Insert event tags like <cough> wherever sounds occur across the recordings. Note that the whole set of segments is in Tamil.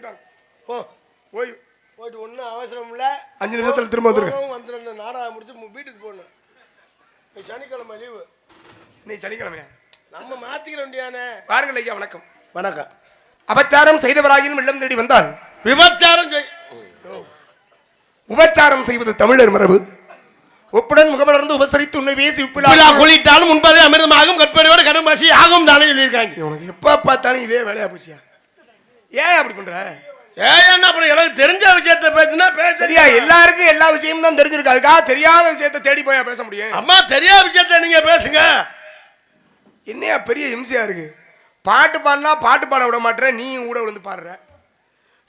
போயிட்டு வாங்க போ போயிட்டு ஒன்றும் அவசரம் இல்லை. அஞ்சு நிமிஷத்துல திரும்ப வந்துருங்க. வந்துடும் நாடகம் முடிச்சு வீட்டுக்கு போகணும் இன்னைக்கு சனிக்கிழமை லீவு இன்னைக்கு சனிக்கிழமையா? நம்ம மாத்திக்கிற வேண்டியானே. பாருங்கள் ஐயா வணக்கம். வணக்கம். அபச்சாரம் செய்தவராகினும் இல்லம் தேடி வந்தால்? விபச்சாரம் செய். உபச்சாரம் செய்வது தமிழர் மரபு. ஒப்புடன் முகமலர்ந்து உபசரித்து உன்னை பேசி உப்பிலா குளித்தாலும் முன்பதே அமிர்தமாகும் கற்பனையோடு கடன் பசி ஆகும் தானே சொல்லியிருக்காங்க. உனக்கு எப்ப பார்த்தாலும் இதே வேலையா போச்சியா ஏன் அப்படி பண்ற? ஏன் என்ன அப்புறம் எனக்கு தெரிஞ்ச விஷயத்த பேசுனா பேச. சரியா எல்லாருக்கும் எல்லா விஷயமும் தான் தெரிஞ்சிருக்கு. அதுக்காக தெரியாத விஷயத்தை தேடி போயா பேச முடியும். அம்மா தெரியாத விஷயத்த நீங்க பேசுங்க. என்னையா பெரிய இம்சையா இருக்கு? பாட்டு பாடினா பாட்டு பாட விட மாட்டேற நீயும் கூட விழுந்து பாடுற.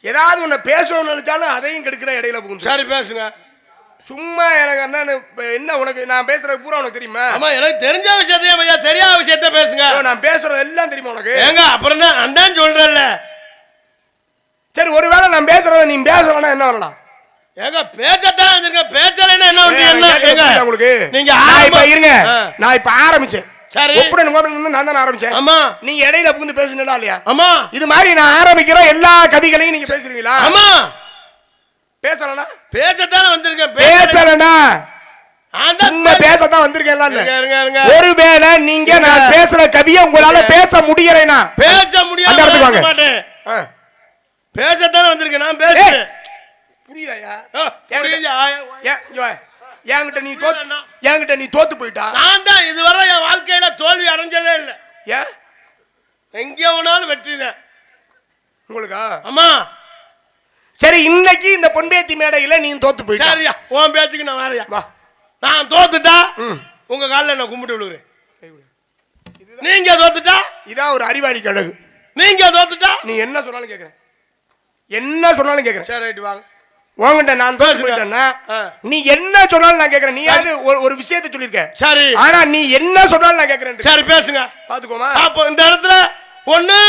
ஏதாவது உன்னை பேசணும்னு நினைச்சாலும் அதையும் கெடுக்கிற இடையில புகுந்து. சரி பேசுங்க. சும்மா எனக்கு இப்ப என்ன உனக்கு நான் பேசுறது பூரா உனக்கு தெரியுமா? அம்மா எனக்கு தெரிஞ்ச விஷயத்தையும் ஐயா தெரியாத விஷயத்த பேசுங்க. நான் பேசுறது எல்லாம் தெரியுமா உனக்கு? ஏங்க அப்புறம் தான் அதான் சொல்றேன்ல. சரி ஒருவேளை நான் பேசுறத நீ பேசலன்னா என்ன வரலாம் ஏங்க பேச்சத்தான் வந்திருக்க பேச்சலைன்னா என்ன என்ன உங்களுக்கு? நீங்க இப்ப இருங்க. நான் இப்ப ஆரம்பிச்சேன். சரி. ஒப்புடன் இருந்து நான் தான் ஆரம்பிச்சேன். ஆமா. நீ இடையில புகுந்து பேசுனடா இல்லையா? அம்மா இது மாதிரி நான் ஆரம்பிக்கிற எல்லா கவிகளையும் நீங்க பேசுறீங்களா? அம்மா பேசலனா பேச்சத்தானே வந்திருக்கேன். பேசலனா பேசத்தான் இருங்க. ஒருவேளை நீங்க நான் பேசுற கவியை உங்களால பேச முடியலைனா பேச முடியாம பேசத்தானே வந்திருக்கேன் நான் பேசுறேன். வா. என்கிட்ட நீ தோத்து? என்கிட்ட நீ தோத்து போயிட்டா? நான் தான் இதுவரை என் வாழ்க்கையில தோல்வி அடைஞ்சதே இல்லை. ஏன் எங்கே வேணாலும் வெற்றி தான். உங்களுக்கா? அம்மா. சரி இன்னைக்கு இந்த பொன்பேத்தி மேடையில நீ தோத்து போயிட்டா. சரியா உன் பேச்சுக்கு நான் வேறையா? வா. நான் தோத்துட்டா. உங்க காலில் நான் கும்பிட்டு விழுகிறேன். நீங்க தோத்துட்டா? இதான் ஒரு அறிவாளி கழகு நீங்க தோத்துட்டா? நீ என்ன சொன்னாலும் கேக்குறேன். என்ன சொன்னாலும் கேக்குறேன். சரி ரைட்டு வாங்க. உன்கிட்ட நான் ஆ. நீ என்ன சொன்னாலும் நான் கேக்குறேன். நீ யாரு? ஒரு ஒரு விஷயத்தை சொல்லிருக்க சரி. ஆனா நீ என்ன சொன்னாலும் நான் கேக்குறேன். சரி பேசுங்க. பாத்துக்கோமா. அப்போ இந்த இடத்துல ஒண்ணு.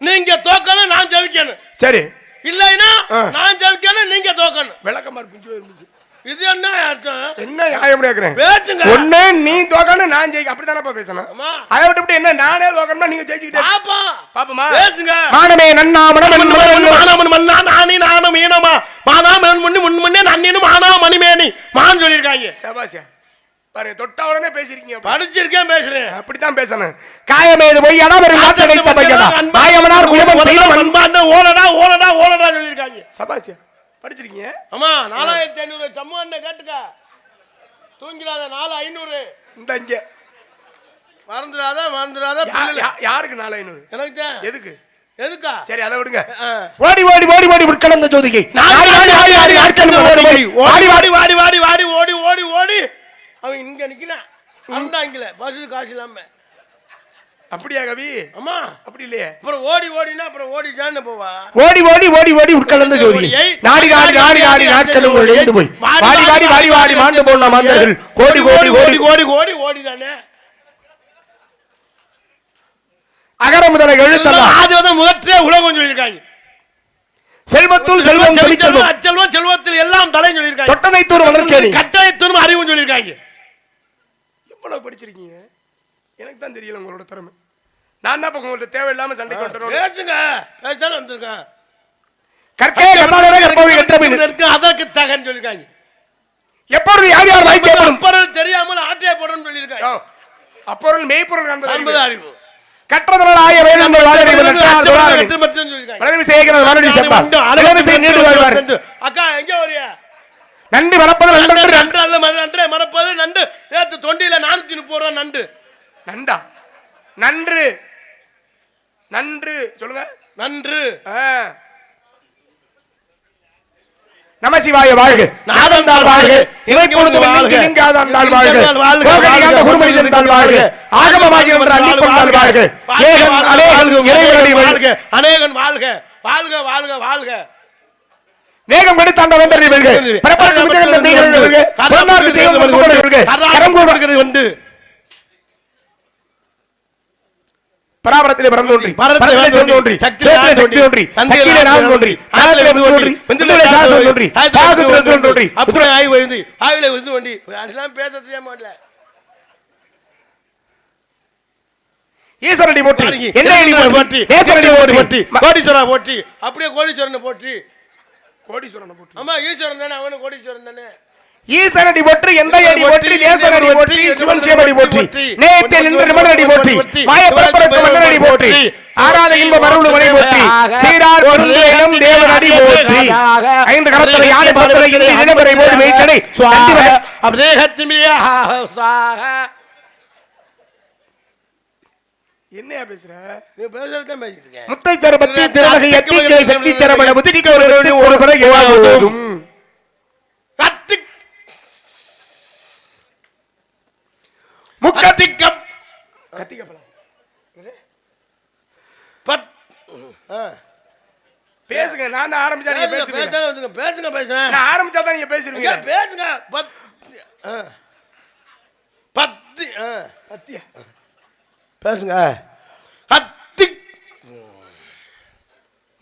நீங்க தோக்கணும் நான் ஜெயிக்கணும் சரி. இல்லைன்னா. நான் ஜெயிக்கணும் நீங்க தோக்கணும். விளக்கமா இருந்துச்சு. இது என்ன அர்த்தம்? என்ன நியாயம் கேக்குறேன்? பேசுங்க. ஒண்ணு நீ தோக்கணும் நான் ஜெயிக்க அப்படித்தானப்பா பேசணும். அதை விட்டு என்ன நானே தோக்கணும்னா நீங்க ஜெயிச்சுக்கிட்டே பாப்பா. பாப்போமா? பேசுங்க. மானமே நன்னா மனமன் மனமன் மன்னா நானி நானும் மீனமா? மானாமன் முன்னி முன் முன்னே நன்னினும் மானா மணிமேனி மான் சொல்லியிருக்காங்க. சபாசியா பாருங்க தொட்ட உடனே பேசிருக்கீங்க படிச்சிருக்கேன் பேசுறேன். அப்படித்தான் பேசணும். காயமே இது பொய் அனாவரும் நாட்டை வைத்த பையனா? மாயமனார் குயவன் செய்தவன். அன்பாந்த ஓடடா ஓடடா ஓடடா சொல்லியிருக்காங்க. சபாசியா படிச்சிருக்கீங்க? அம்மா நாலாயிரத்தி ஐநூறு. சம்மு அண்ணன் கேட்டுக்க. தூங்கிடாத நாலு ஐநூறு. இந்த இங்க. மறந்துடாத மறந்துடாத யாருக்கு நாலு ஐநூறு? எனக்கு தான். எதுக்கு? எதுக்கா? சரி அதை விடுங்க. ஆ. ஓடி ஓடி ஓடி ஓடி உட்கலந்த ஜோதிகை. ஓடி ஓடி வாடி வாடி வாடி வாடி ஓடி ஓடி ஓடி. அவன் இங்க நிக்கிறான் அந்த அங்கில பஸ் காசு இல்லாம. அப்படியா கவி அம்மா. அப்படி இல்லையே. அப்புறம் ஓடி ஓடினா அப்புறம் ஓடி ஜான்னு போவா? ஓடி ஓடி ஓடி ஓடி உட்கலந்த ஜோதி. நாடி நாடி நாடி நாடி நாட்கள் உங்கள் எழுந்து போய். வாடி வாடி வாடி வாடி மாண்டு போன மாந்தர்கள். கோடி கோடி கோடி ஓடி ஓடி ஓடி. தானே அகர முதல எழுத்தெல்லாம் வந்து முதற்றே உலகம் சொல்லியிருக்காங்க. செல்வத்துள் செல்வம் செவி செல்வம் அச்செல்வம் செல்வத்தில் எல்லாம் தலை சொல்லியிருக்காங்க. தொட்டனை தூர் வளர்க்கேணி. கட்டாயத்தூரும் அறிவும் சொல்லியிருக்காங்க. எவ்வளவு படிச்சிருக்கீங்க? எனக்கு தான் தெரியல உங்களோட திறமை. நான் தான் இப்ப உங்கள்ட்ட தேவையில்லாம சண்டைக்கு வந்துடுறோம் பேசுங்க. பேசாலும் வந்திருக்கேன். கற்கே கசாடரே கற்பவை கற்றபின் இருக்கு, அதற்கு தகன்னு சொல்லியிருக்காங்க எப்பொருள் யார் யார் வாய் கேட்படும் அப்புறம் தெரியாமல் ஆட்டையை போடணும்னு சொல்லியிருக்காங்க அப்பொருள் மெய்ப்பொருள் என்பது காண்பது அறிவு. கற்றதனால் ஆய வேணுங்கள் வாழறி வெற்றி பெற்றதுன்னு சொல்லியிருக்காங்க. வளர்ச்சி செய்கிற வானொலி செப்பார் வந்து அழகமிசை நீண்டு வாழ்வார். அக்கா எங்க வரியா? நன்றி வளர்ப்பது நன்று நன்றன்று நன்று நன்றே மறப்பது நண்டு நேத்து தொண்டியில நானூத்தி முப்பது ரூபா நண்டு நண்டா நன்று. நன்று. சொல்லுங்க. நன்று. நமசிவாய வாழ்க. நாதந்தாள் வாழ்க. இவை பொழுது வாழ்க. கோகலிகாந்த குருமனிதந்தாள் வாழ்க. ஆகமமாகி என்ற அள்ளிக்கொண்டாள் வாழ்க. ஏகன் அநேகன் இறைவனடி வாழ்க. அநேகன் வாழ்க. வாழ்க வாழ்க வாழ்க. வேகம் கெடுத்தாண்ட வென்றி வெல்க பரப்பரக்கு மிதந்த நீங்கள் வெல்க கரம் கூட கொடுக்கிறது வந்து பராபரத்திலே பரம் தோன்றி பரத்திலே சிவம் தோன்றி சேத்திலே சக்தி தோன்றி சக்தியிலே நாமம் தோன்றி புத்தி தோன்றி புத்திலே சாசனம் தோன்றி சாசத்திலே தோன்றி தோன்றி அப்புறம் ஆய் வந்து ஆயில விசு வண்டி அதெல்லாம் பேச தெரியாம இல்ல ஈஸ்வரடி போற்றி என்ன அடி போற்றி போற்றி போற்றி. போற்றி கோடீஸ்வரா போற்றி அப்படியே கோடீஸ்வரனை போற்றி. கோடீஸ்வரனை போற்றி. ஆமா ஈஸ்வரன் தானே அவனு கோடீஸ்வரன் தானே. ஈசனடி போற்றி எந்த அடி போற்றி தேசனடி போற்றி சிவன் சேவடி போற்றி. நேயத்தில் நின்று நிமலடி போற்றி. மாய பரப்பரத்து மன்னனடி போற்றி. ஆராத இன்ப மருள் மனை போற்றி. சீரார் பெருந்தேனம் தேவனடி போற்றி. ஐந்து கரத்தலை யானை பரத்தலை இன்றி நிலவரை போட்டு மேய்ச்சனை என்னையா பேசுற? நீ பேசுறதான் பேசிட்டு முத்தை தரபத்தி திரவகை சக்தி சரவண முதிரிக்க ஒரு ஒரு முறை ஏவாவதும் கத்தி முக்கத்திக்கம் பத் ஆ. பேசுங்க நான் தான் ஆரம்பிச்சா நீங்க பேசுவீங்க. பேசுங்க பேசுங்க, நான் ஆரம்பிச்சா தான் நீங்க பேசுவீங்க. ஐயா, பேசுங்க. பத்து. பத்தியா? பேசுங்க. அத்தி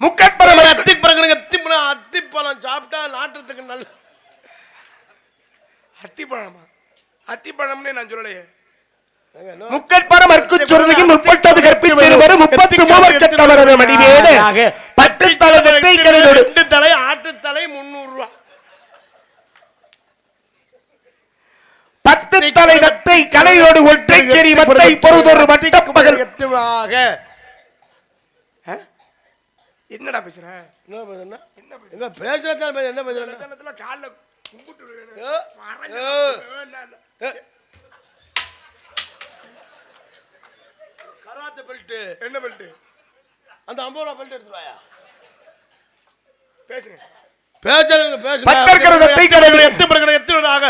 முக்கட்பரம அத்தி பழங்க அத்திப்பழம் அத்திப்பழம் சாப்பிட்டா நாட்டுறதுக்கு நல்ல அத்திப்பழமா? அத்திப்பழம்னு நான் சொல்லலையே. ஏங்க, நோ- முக்கட்பரம் அற்கு சொருதையும் முப்பட்டது கற்பித்திருவரும் முப்பத்து மூவர் கட்டவரது மடிவேடு பத்து தளத்தை கடலோடு ரெண்டு தலை ஆட்டுத்தலை முந்நூறு ரூபா. பத்து தலை தத்தை கலையோடு ஒற்றை செறி மத்தை பொறுதொரு வட்ட பகல். எத்துவாக. என்னடா பேசுற? என்ன என்ன பேசுற? எங்க பேசுறதான் பேச என்ன கணத்துல கால்ல கும்பிட்டு. கராத்தே பெல்ட் என்ன பண்ணிட்டு அந்த ஐம்பது ரூபா பெல்ட் எடுத்து வாயா? பேசுங்க. பேசுறவங்க பேசுங்க பத்தற்கிற தத்தை கடலில் எத்து படுக்கிற எத்து விடாக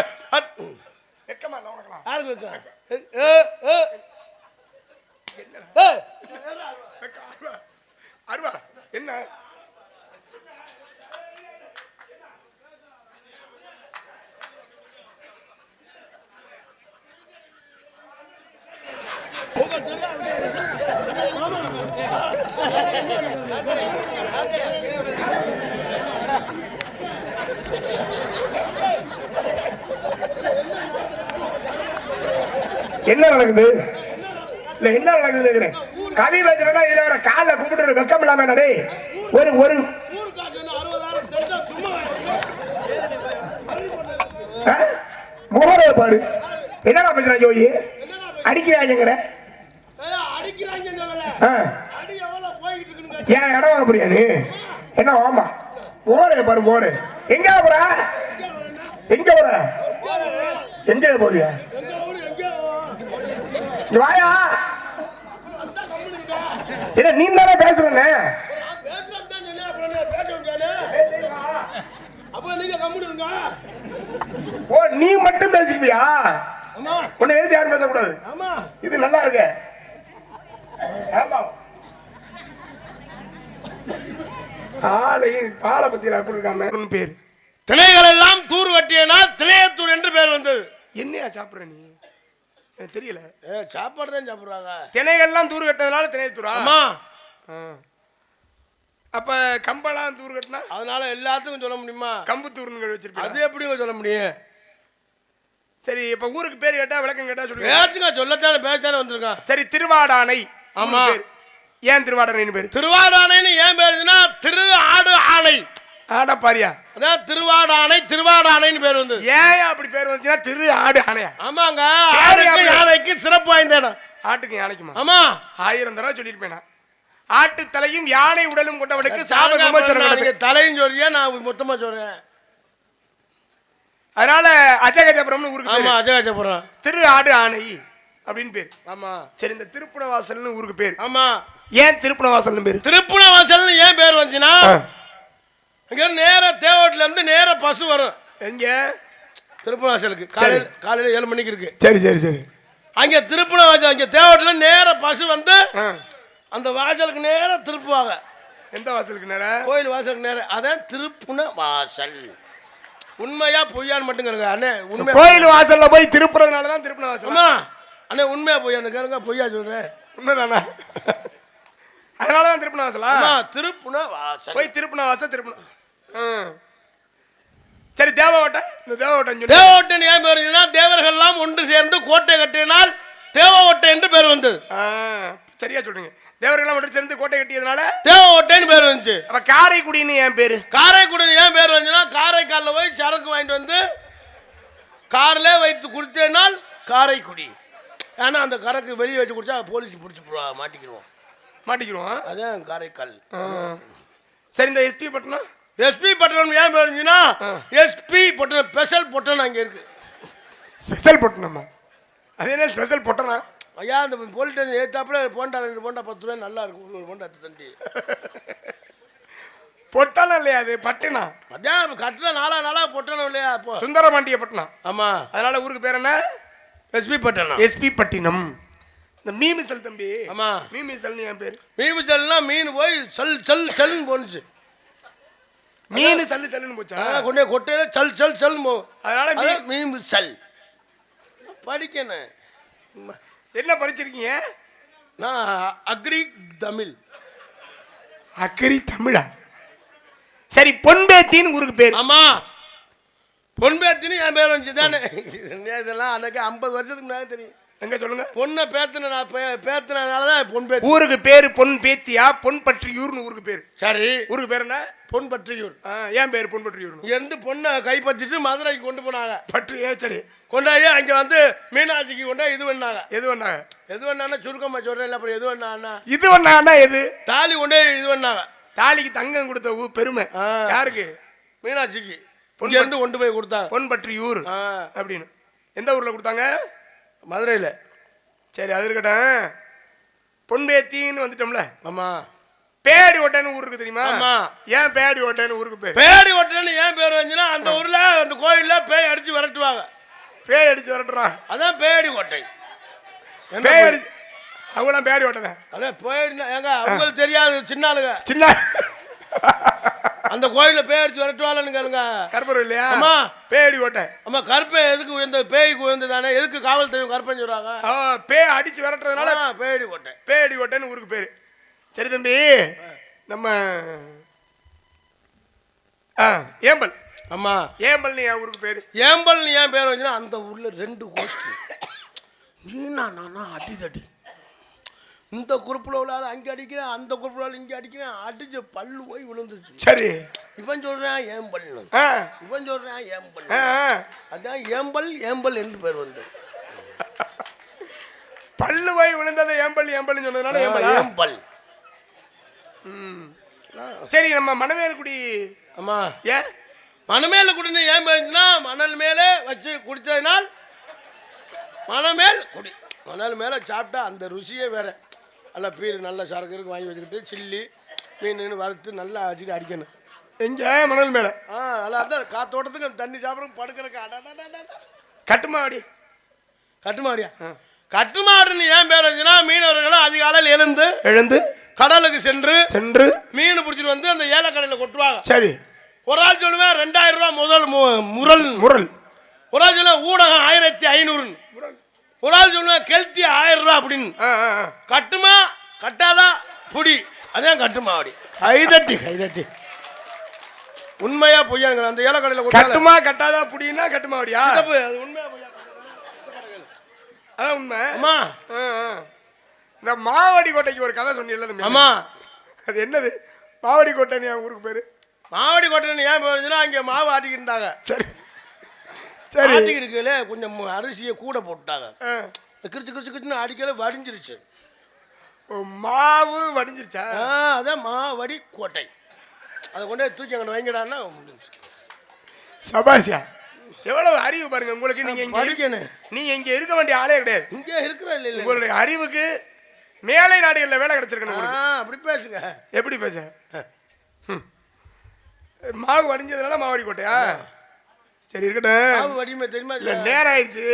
வெக்கமா இல்ல உனக்கெல்லாம்? யாருக்கு வைக்க ஏ ஏ. ஏ வெக்க, அருவா. அருவா. என்ன? என்ன நடக்குது? இல்ல என்ன நடக்குது கவி பேசுறா இதுல வர கால கும்பிட்டு வெக்கம் இல்லாம நடே ஒரு ஒரு ஆ? முகரை பாரு என்னடா பேசுறான் ஜோயி? அடிக்கிறாங்கிற ஆ. ஏன் இடம் வாங்க புரியா நீ? என்ன ஆமா முகரை பாரு முகரை எங்க போற? எங்க போற? எங்க போறியா எங்க ஊரு எங்க இங்க வாயா இல்ல நீ தானே பேசுறேன்னு? ஓ நீ மட்டும் பேசிப்பியா ஆமா. உன்னை எழுதி யாரும் பேசக்கூடாது. இது நல்லா இருக்கு. ஆமா. ஆளையும் பாலை பத்தி எப்படி இருக்காம பேரு. திணைகள் எல்லாம் தூர் வட்டியனால் திணையத்தூர் என்று பேர் வந்தது. என்னையா சாப்பிடுற நீ? எனக்கு தெரியல. ஏ சாப்பாடு தான் சாப்பிடுறாங்க. திணைகள்லாம் தூர் கட்டதுனால திணையத்தூரா ஆமா. ஆ. அப்ப கம்பெல்லாம் தூர் கட்டினா? அதனால எல்லாத்துக்கும் சொல்ல முடியுமா? கம்பு தூர்னு வச்சிருப்பீங்க அது எப்படிங்க சொல்ல முடியும்? சரி இப்ப ஊருக்கு பேர் கேட்டா விளக்கம் கேட்டா சொல்லுங்க. பேசுங்க சொல்லத்தானே பேசத்தானே வந்திருக்கான். சரி திருவாடானை ஆமா. ஏன் திருவாடானைன்னு பேரு? திருவாடானைன்னு ஏன் பேர் இருந்துன்னா திரு ஆடு ஆணை. ஆடா பாரியா. அதான் திருவாடானை திருவாடானைன்னு பேர் வந்தது. ஏன் அப்படி பேர் வந்துச்சுன்னா திரு ஆடு ஆணையா. ஆமாங்க ஆடுக்கு. யானைக்கு சிறப்பு வாய்ந்த இடம். ஆட்டுக்கு யானைக்குமா? ஆமா. ஆயிரம் தடவை சொல்லியிருப்பேன். ஆட்டு தலையும் யானை உடலும் கொண்டவனுக்கு சாப விமோசனம் தலையும் சொல்றியா? நான் மொத்தமா சொல்றேன். அதனால அஜகஜபுரம்னு ஊருக்கு ஆமா பேரு. அஜகாச்சபுரம் திரு ஆடு ஆணை அப்படின்னு பேர். ஆமா. சரி இந்த திருப்புணவாசல்னு ஊருக்கு பேர். ஆமா. ஏன் திருப்புணவாசல்னு பேரு? திருப்புண வாசல்னு ஏன் பேர் வந்துச்சுன்னா. இங்க நேர தேவோட்டுல இருந்து நேர பசு வரும். எங்க? திருப்புண வாசலுக்கு காலையில காலையில ஏழு மணிக்கு இருக்கு. சரி சரி சரி. அங்க திருப்புண வாசல் அங்க தேவோட்டுல நேர பசு வந்து. அந்த வாசலுக்கு நேர திருப்புவாங்க. எந்த வாசலுக்கு நேரம் கோயில் வாசலுக்கு நேர. அதான் திருப்புண வாசல். உண்மையா பொய்யான்னு மட்டும் கேளுங்க. அண்ணே உண்மை கோயில் வாசல்ல போய் திருப்புறதுனால தான் திருப்புண வாசல்? அண்ணே உண்மையா பொய்யான்னு கேளுங்க பொய்யா சொல்றேன் உண்மைதானா? அதனால தான் திருப்புண வாசலா? அம்மா திருப்புண வாசல். போய் திருப்புண வாசல் திருப்புண ஆ. சரி தேவகோட்டை? இந்த சொல்லி. தேவோட்டன் ஏன் பேர் தேவர்கள்லாம் ஒன்று சேர்ந்து கோட்டை கட்டினால் தேவகோட்டை என்று பேர் வந்தது. ஆ, சரியா சொல்றீங்க. தேவர்கள்லாம் மட்டும் சேர்ந்து கோட்டை கட்டியதுனால? தேவகோட்டைன்னு பேர் வந்துச்சு. அப்ப காரைக்குடின்னு என் பேரு? காரைக்குடி ஏன் பேர் வந்துச்சுன்னா காரைக்காலில் போய் சரக்கு வாங்கிட்டு வந்து கார்ல வைத்து குடித்தேனால் காரைக்குடி. ஏன்னா அந்த கரக்கு வெளியே வச்சு குடிச்சா போலீஸ் பிடிச்சி மாட்டிக்கிடுவோம். மாட்டிக்கிறோம் அதான் காரைக்கால். சரி இந்த எஸ்பி பட்டணம்? எஸ்பி பட்டணம் ஏன் பேர் வந்துச்சுன்னா எஸ்பி பட்டணம் ஸ்பெஷல் பட்டணம் அங்கே இருக்கு. ஸ்பெஷல் பட்டணமா? அது என்ன ஸ்பெஷல் பட்டணம் ஐயா அந்த போலீஸ் ஏத்தாப்புல போண்டா ரெண்டு போண்டா பத்து ரூபாய் நல்லா இருக்கும். ஒரு போண்டா தண்டி. <laughs> பொட்டணம் இல்லையா அது? பட்டணம் அதான் கட்டில நாளா நாளா பொட்டணம் இல்லையா இப்போ சுந்தரபாண்டிய பட்டணம் ஆமா. அதனால ஊருக்கு பேர் என்ன? எஸ்பி பட்டணம். எஸ்பி பட்டினம். இந்த மீமிசல் தம்பி. ஆமா. மீமிசல்னு என் பேர். மீன் செல்லுனா மீன் போய் செல் செல் செல்னு போனுச்சு மீன் சல்லு சல்லுன்னு போச்சா? கொண்டே கொட்டையில சல் சல் செல் அதனால மீ- அதான் மீன் செல். படிக்கணும். என்ன படிச்சிருக்கீங்க? நான் அக்ரி தமிழ். அக்கரி தமிழா? சரி பொன்பேத்தின்னு ஊருக்கு பேர். ஆமா. பொன்பேத்தின்னு என் பேர் வந்துச்சு தானே இதெல்லாம் அன்னைக்கு ஐம்பது வருஷத்துக்கு முன்னாடி தெரியும். எங்க சொல்லுங்க? பொண்ணை பேத்தின நான் பே- பேத்தினதுனால தான் பொன்பேத்தி ஊருக்கு பேரு பொன் பேத்தியா? பொன் பற்றியூர்னு ஊருக்கு பேர். சரி. ஊருக்கு பேர் என்ன? பொன் பற்றியூர். ஏன் பேர் பொன் பற்றியூர்னு? இங்கேருந்து பொண்ணை கைப்பற்றிட்டு மதுரைக்கு கொண்டு போனாங்க. பற்றி ஏ சரி. கொண்டாயி அங்கே வந்து மீனாட்சிக்கு கொண்டா இது பண்ணாங்க. எது பண்ணாங்க? எது பண்ணான்னா சுருக்கமாக சொல்கிறேன் அப்புறம் எது பண்ணான்னா இது பண்ணாங்கன்னா எது? தாலி கொண்டே இது பண்ணாங்க. தாலிக்கு தங்கம் கொடுத்த பெருமை. யாருக்கு? மீனாட்சிக்கு. இங்கேருந்து கொண்டு போய் கொடுத்தாங்க. பொன் பற்றியூர். அப்படின்னு. எந்த ஊர்ல கொடுத்தாங்க? மதுரையில். சரி அது இருக்கட்டும். பொன்பேத்தின்னு வந்துட்டோம்ல. ஆமாம் பேடி ஓட்டன்னு ஊருக்கு தெரியுமா? ஆமா. ஏன் பேடி ஓட்டன்னு ஊருக்கு பேர்? பேடி ஒட்டன்னு ஏன் பேர் வந்துச்சுன்னா அந்த ஊரில் அந்த கோயிலில் பேய் அடித்து விரட்டுவாங்க. பேய் அடிச்சு வரட்டுறா? அதான் பேடி என்ன பேய்? அடிச்சு அவங்களாம் பேடி ஓட்டதான் அதான் பேடினா ஏங்க அவங்களுக்கு தெரியாது சின்ன ஆளுங்க. சின்ன அந்த கோயிலில் பேய் அடிச்சு விரட்டுவாங்கன்னு கேளுங்க. கருப்பூர் இல்லையா? ஆமா. பேடி ஓட்ட. ஆமா கருப்பை எதுக்கு உயர்ந்த பேய்க்கு உயர்ந்து தானே எதுக்கு காவல் தெய்வம் கருப்பைன்னு சொல்றாங்க? பேய் அடிச்சு விரட்டுறதுனால ஆ, பேடி கோட்டை பேடி ஓட்டன்னு ஊருக்கு பேரு. சரி தம்பி நம்ம ஆ ஏம்பல். ஆமா ஏம்பல்னு என் ஊருக்கு பேரு. ஏம்பல் ஏன் பேர் வந்துச்சுன்னா அந்த ஊர்ல ரெண்டு கோஷ்டி. நீனா நானா அடி தடி இந்த குரூப்பில் உள்ள ஆள் அங்கே அடிக்கிறேன் அந்த குரூப்பில் இங்கே அடிக்கிறேன் அடிச்ச பல்லு போய் விழுந்துச்சு சரி. இவன் சொல்றான் ஏம்பல்னு ஆ. இவன் சொல்றான் ஏம்பல். அதான் ஏம்பல் ஏம்பல் என்று பேர் வந்து பல்லு போய் விழுந்தது ஏம்பல் ஏம்பல்னு சொன்னதுனால ஏம்பலா? ஏம்பல் சரி நம்ம மணமேல்குடி. ஆமா ஏன் மணமேல குடின்னு ஏன் பேருந்துச்சுன்னா மணல் மேலே வச்சு குடித்ததினால் மணமேல் குடி மணல் மேலே சாப்பிட்டா அந்த ருசியே வேற. நல்லா பீர் நல்ல சரக்கு இருக்கு வாங்கி வச்சுக்கிட்டு சில்லி மீன் வறுத்து நல்லா வச்சுட்டு அடிக்கணும். எங்க மணல் மேல. ஆ நல்லா தான் காத்தோட்டத்துக்கு தண்ணி சாப்பிட்றதுக்கு படுக்கிறக்கு. கட்டுமாடி கட்டுமாடியா கட்டுமாடுன்னு ஏன் பேர் வந்துச்சுன்னா மீனவர்களும் அதிகாலையில் எழுந்து எழுந்து கடலுக்கு சென்று சென்று மீன் பிடிச்சிட்டு வந்து அந்த ஏலக்கடையில் கொட்டுவாங்க. சரி. ஒரு ஆள் சொல்லுவேன் ரெண்டாயிரம் ரூபா முதல் முரல். முரல். ஒரு ஆள் சொல்லுவேன் ஊடகம் ஆயிரத்தி ஐநூறுன்னு. ஒரு ஆள் சொல்லுவேன் கெல்த்தி ஆயிரம் ரூபா அப்படின்னு. கட்டுமா? கட்டாதா? புடி. அதான் கட்டுமா அப்படி. கைதட்டி கைதட்டி உண்மையா பொய்யாங்க அந்த ஏலக்கடையில் கட்டுமா கட்டாதா புடினா கட்டுமாவடியா தப்பு, அது உண்மையா பொய்யா அதான் உண்மை. அம்மா. இந்த மாவடி கோட்டைக்கு ஒரு கதை சொன்னீங்கல்ல? அம்மா. அது என்னது? மாவடி என் ஊருக்கு பேரு? மாவடி கோட்டைன்னு ஏன் போயிருந்துன்னா அங்கே மாவு ஆட்டிக்கிட்டு இருந்தாங்க. சரி. சரி. ஆட்டிக்கிட்டு கொஞ்சம் அரிசியை கூட போட்டுட்டாங்க. ஆ. கிரிச்சு கிரிச்சு கிரிச்சுன்னு அடிக்கல வடிஞ்சிருச்சு. மாவு வடிஞ்சிருச்சா? அதான் மாவடி கோட்டை. அதை கொண்டு தூக்கி அங்கே வைங்கடான்னா. சபாசியா எவ்வளவு அறிவு பாருங்க உங்களுக்கு. நீங்க இங்க படிக்கணும். நீங்க இங்க இருக்க வேண்டிய ஆளே கிடையாது. இங்கே இருக்கிற இல்லை இல்லை உங்களுடைய அறிவுக்கு மேலை நாடுகள்ல வேலை கிடைச்சிருக்கணும். அப்படி பேசுங்க. எப்படி பேச. மாவு வடிஞ்சதுனால மாவடி கோட்டையா? சரி இருக்கட்டும். தெரியுமா இல்ல? நேரம் ஆயிடுச்சு.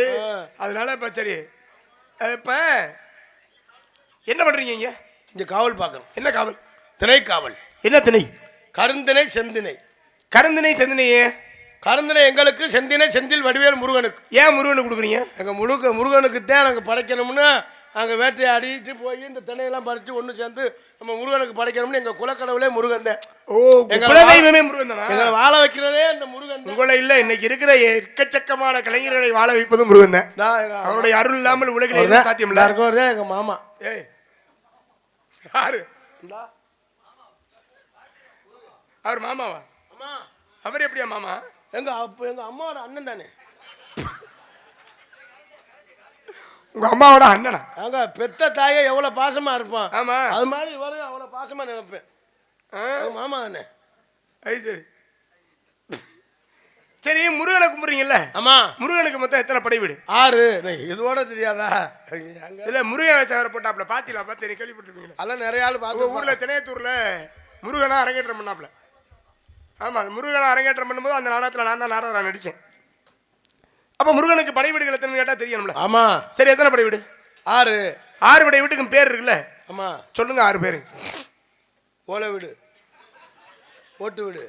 அதனால இப்ப சரி. இப்ப என்ன பண்றீங்க இங்க? இங்கே காவல் பார்க்கணும். என்ன காவல்? திணை காவல். என்ன திணை? கருந்திணை செந்திணை. கருந்தினை செந்தினையே கருந்திணை எங்களுக்கு செந்தினை செந்தில் வடிவேல் முருகனுக்கு. ஏன் முருகனுக்கு கொடுக்குறீங்க? எங்கள் முழுக்க முருகனுக்கு தான் நாங்கள் படைக்கணும்னு நாங்கள் வேட்டையாடிட்டு போய் இந்த திணையெல்லாம் பறித்து ஒன்று சேர்ந்து நம்ம முருகனுக்கு படைக்கணும்னு எங்கள் குலக்கடவுளே முருகன் தான். ஓ குலதெய்வமே முருகன் எங்களை வாழ வைக்கிறதே இந்த முருகன் உங்களை இல்ல இன்னைக்கு இருக்கிற எக்கச்சக்கமான கலைஞர்களை வாழ வைப்பதும் முருகன் தான். எங்க அவனுடைய அருள் இல்லாமல் உலகில் எதுவும் சாத்தியம் இல்ல. இருக்கவர் தான் எங்கள் மாமா. ஏய் யாரு? அவர் மாமாவா? அம்மா. அவர் எப்படியா மாமா? எங்க அப்ப எங்க அம்மாவோட அண்ணன் தானே. உங்க அம்மாவோட அண்ணனா? அங்க பெத்த தாயே எவ்வளவு பாசமா இருப்பான் ஆமா. அது மாதிரி இவரும் அவ்வளவு பாசமா நினைப்பேன். எங்க மாமா தானே. அது சரி. சரி முருகனை கும்பிடுறீங்கல்ல? ஆமா. முருகனுக்கு மொத்தம் எத்தனை படை வீடு? ஆறு. டேய், இதுவோட தெரியாதா? இல்ல முருகன் வேசவரை போட்டாப்ல பாத்தீங்களா பார்த்து நீ கேள்விப்பட்டிருப்பீங்களா? அதெல்லாம் நிறைய ஆள் பார்த்து ஊர்ல திணையத்தூர்ல முருகனா அரங்கேற்றம் பண்ணாப்ல ஆமா முருகனா அரங்கேற்றம் பண்ணும்போது அந்த நாடகத்துல நான் தான் நாடகம் நடிச்சேன். அப்ப முருகனுக்கு படை வீடுகள் எத்தனை கேட்டா தெரியணும்ல? ஆமா. சரி எத்தனை படை வீடு? ஆறு. ஆறு படை வீட்டுக்கும் பேர் இருக்குல்ல? ஆமா. சொல்லுங்க ஆறு பேரு. ஓலை வீடு. ஓட்டு வீடு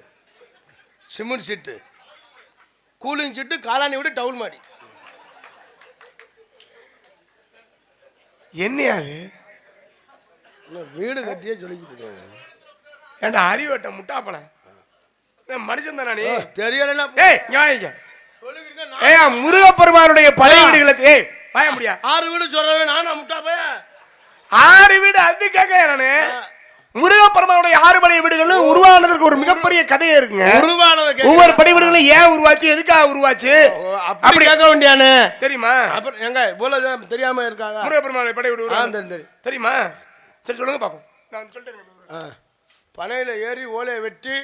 சிமெண்ட் சீட்டு. கூலிங் சீட்டு காலாணி வீடு டவுல் மாடி. என்னையா அது? இன்னும் வீடு கட்டியே சொல்லிக்கிட்டு இருக்காங்க. ஏன்டா அறிவட்ட முட்டாப்பல? மனுஷன் தானே நீ? தெரியலன்னா ஏய் நியாயம் ஏய் முருகப்பெருமானுடைய படை வீடுகளை ஏய் வாய முடியா. ஆறு வீடு சொல்றவன் நானா முட்டா பையன் ஆறு வீடு அது கேட்க நானு? முருகப்பெருமானுடைய ஆறு படை வீடுகள் உருவானதற்கு ஒரு மிகப்பெரிய கதையே இருக்குங்க. உருவானதை ஒவ்வொரு படை வீடுகளும் ஏன் உருவாச்சு எதுக்காக உருவாச்சு? அப்படி கேட்க வேண்டியானே? தெரியுமா? அப்புறம் எங்க இவ்வளவு தெரியாம இருக்காங்க? முருகப்பெருமானுடைய படை வீடு தெரியும், சரி சொல்லுங்க பாப்போம். நான் சொல்லிட்டேன். பனையில ஏறி ஓலையை வெட்டி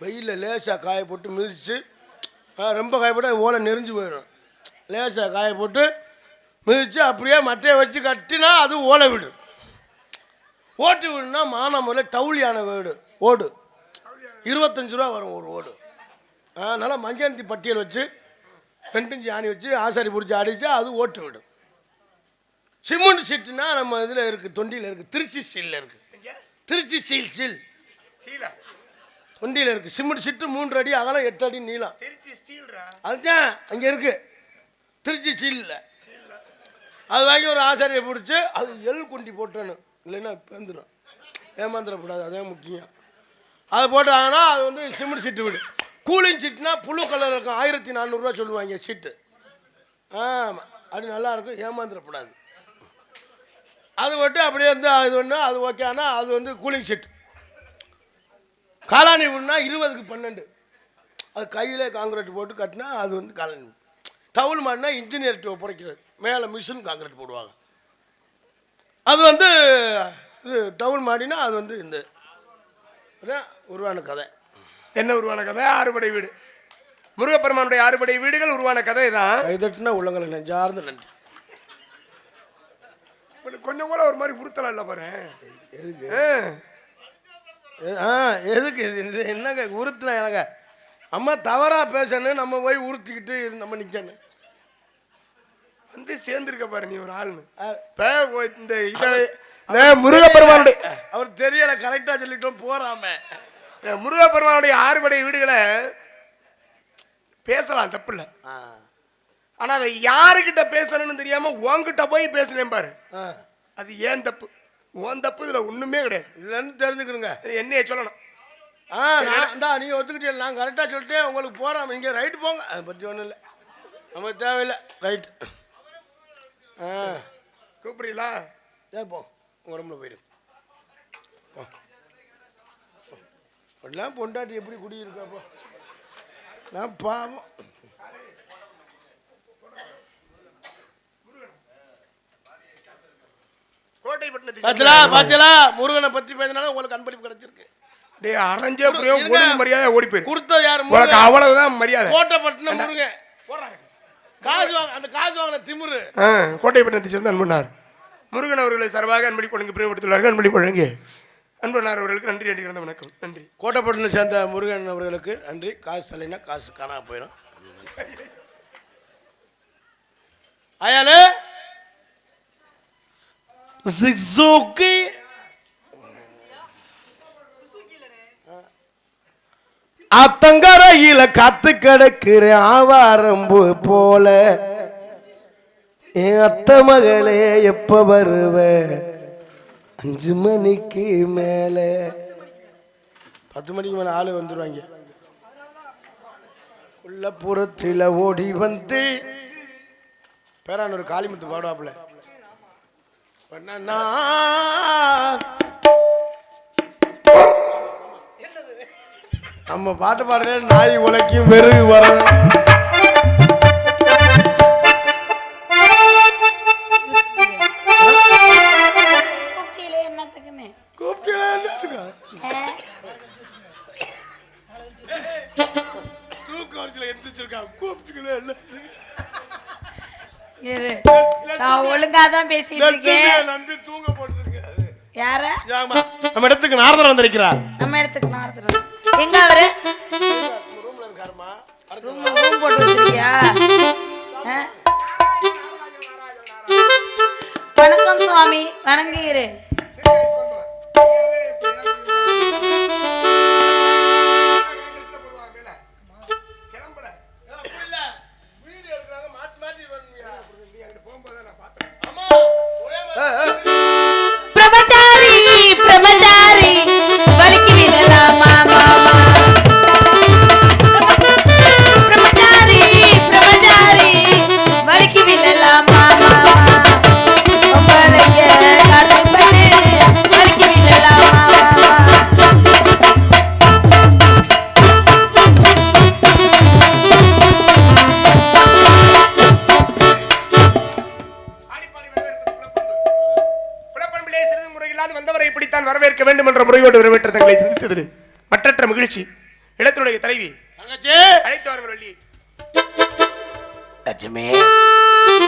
வெயிலில் லேசாக காய போட்டு மிதிச்சு ஆ, ரொம்ப காய போட்டு ஓலை நெறிஞ்சு போயிடும். லேசாக காய போட்டு மிதிச்சு அப்படியே மட்டையை வச்சு கட்டினா அது ஓலை வீடு ஓட்டு வீடுனா மானாமூல டவுலியான வீடு ஓடு. இருபத்தஞ்சு ரூபா வரும் ஒரு ஓடு. அதனால் மஞ்சந்தி பட்டியல் வச்சு ரெண்டஞ்சு ஆணி வச்சு ஆசாரி பிடிச்சி அடித்து அது ஓட்டு வீடு. சிமெண்ட் சீட்டுனா நம்ம இதில் இருக்குது தொண்டியில் இருக்குது திருச்சி சீலில் இருக்குது திருச்சி சீல் சீல். சீலா? தொண்டியில் இருக்குது சிமெண்ட் சீட்டு மூன்று அடி அகலம் எட்டு அடி நீளம். திருச்சி ஸ்டீல்ரா? அதுதான் அங்கே இருக்கு. திருச்சி சீலில். அது வாங்கி ஒரு ஆசாரியை பிடிச்சி அது எள் குண்டி போட்டணும் இல்லைன்னா பேந்துடும் ஏமாந்துடக்கூடாது அதே முக்கியம். அது போட்டாங்கன்னா அது வந்து சிமெண்ட் சீட்டு வீடு. கூலிங் சீட்டுனா புழு கலர் இருக்கும். ஆயிரத்தி நானூறுரூவா சொல்லுவாங்க சீட்டு. ஆமாம் அது நல்லா இருக்கும். ஏமாந்துடக்கூடாது அது மட்டும் அப்படியே வந்து அது ஒன்று அது ஓகே ஆனால் அது வந்து கூலிங் சீட் காலாணி வீடுனா இருபதுக்கு பன்னெண்டு. அது கையில் காங்கிரீட் போட்டு கட்டினா அது வந்து காலனி டவுல் மாடினா இன்ஜினியர்கிட்ட ஒப்படைக்கிறது மேலே மிஷின் காங்கிரீட் போடுவாங்க. அது வந்து இது டவுல் மாடினா அது வந்து இந்த அதான் உருவான கதை. என்ன உருவான கதை? ஆறுபடை வீடு. முருகப்பெருமானுடைய ஆறுபடை வீடுகள் உருவான கதை தான். கைதட்டுனா உள்ளங்களை நெஞ்சார்ந்து நன்றி. கொஞ்சம் கூட ஒரு மாதிரி உறுத்தலாம் இல்ல பாரு. எதுக்கு? ஆ. எதுக்கு? இது என்னங்க? உறுத்துனா எனக்கு அம்மா தவறாக பேசணும் நம்ம போய் உறுத்திக்கிட்டு நம்ம நிற்கணும் வந்து சேர்ந்திருக்க பாரு நீ ஒரு ஆள்னு. ஆ, இப்ப இந்த இத முருகப்பெருமானுடைய அவர் தெரியல கரெக்டாக சொல்லிட்டோம் போறாம. முருகப்பெருமானுடைய ஆறுபடை வீடுகளை பேசலாம் தப்பு இல்லை ஆ. ஆனா அதை யாருக்கிட்ட பேசணும்னு தெரியாம உன்கிட்ட போய் பேசுனேன் பாரு. அது ஏன் தப்பு? உன் தப்பு இதுல ஒண்ணுமே கிடையாது. இதுலன்னு தெரிஞ்சுக்கணுங்க என்னைய சொல்லணும். ஆ நான் இந்தா நீங்கள் ஒத்துக்கிட்டீங்க நான் கரெக்டாக சொல்லிட்டேன் உங்களுக்கு போகிறோம் நீங்கள் ரைட்டு போங்க. அதை பற்றி ஒன்றும் இல்லை. நமக்கு தேவையில்லை. ரைட் ஆ கூப்பிடுறீங்களா? ஏன் போ உடம்புல போயிடு போ. போ. எல்லாம் பொண்டாட்டி எப்படி குடியிருக்காப்போ நான் பாவம். கோட்டைப்பட்டினத்தை பாத்தீங்களா பாத்தீங்களா முருகனை பற்றி பேசினாலும் உங்களுக்கு அன்பளிப்பு கிடைச்சிருக்கு. டேய் அரைஞ்சே மரியாதை ஓடி போயிரு. கொடுத்த யார் உனக்கு அவ்வளவுதான் மரியாதை. கோட்டைப்பட்டினம் முருகன். காசு வாங்க அந்த காசு வாங்கின திமிரு. ஆ, கோட்டைப்பட்டினத்தை சேர்ந்த அன்பனார் முருகன் அவர்களை சார்பாக அன்பளிப்பு வழங்கி பிரியப்படுத்துள்ளார்கள் அன்பளிப்பு வழங்கி அன்பனார் அவர்களுக்கு நன்றி நன்றி கிடந்த வணக்கம். நன்றி. கோட்டைப்பட்டினம் சேர்ந்த முருகன் அவர்களுக்கு நன்றி. காசு தலைனா காசு காணாம போயிடும். அயாலு. சுசுகி அத்தங்கரையில காத்து கிடக்குற ஆவாரம்பு போல. என் அத்த மகளே எப்ப வருவ? அஞ்சு மணிக்கு மேல. பத்து மணிக்கு மேல ஆளு வந்துடுவாங்க உள்ள புறத்தில் ஓடி வந்து பேரான் ஒரு காளிமுத்து பாடுவாப்புல. நான் நம்ம பாட்டு பாடுறே நாய் உழைக்கும் வெறுகு வரும் நான் ஒழுங்காதான் பேசிட்டு இருக்கேன். யார? நம்ம இடத்துக்கு நாரதர் வந்திருக்கிறார். நம்ம இடத்துக்கு எங்க அவரு? ரூம்ல இருக்காருமா. ரூம்ல ரூம் போட்டு வச்சிருக்கியா வணக்கம் சுவாமி. வணங்குகிறேன்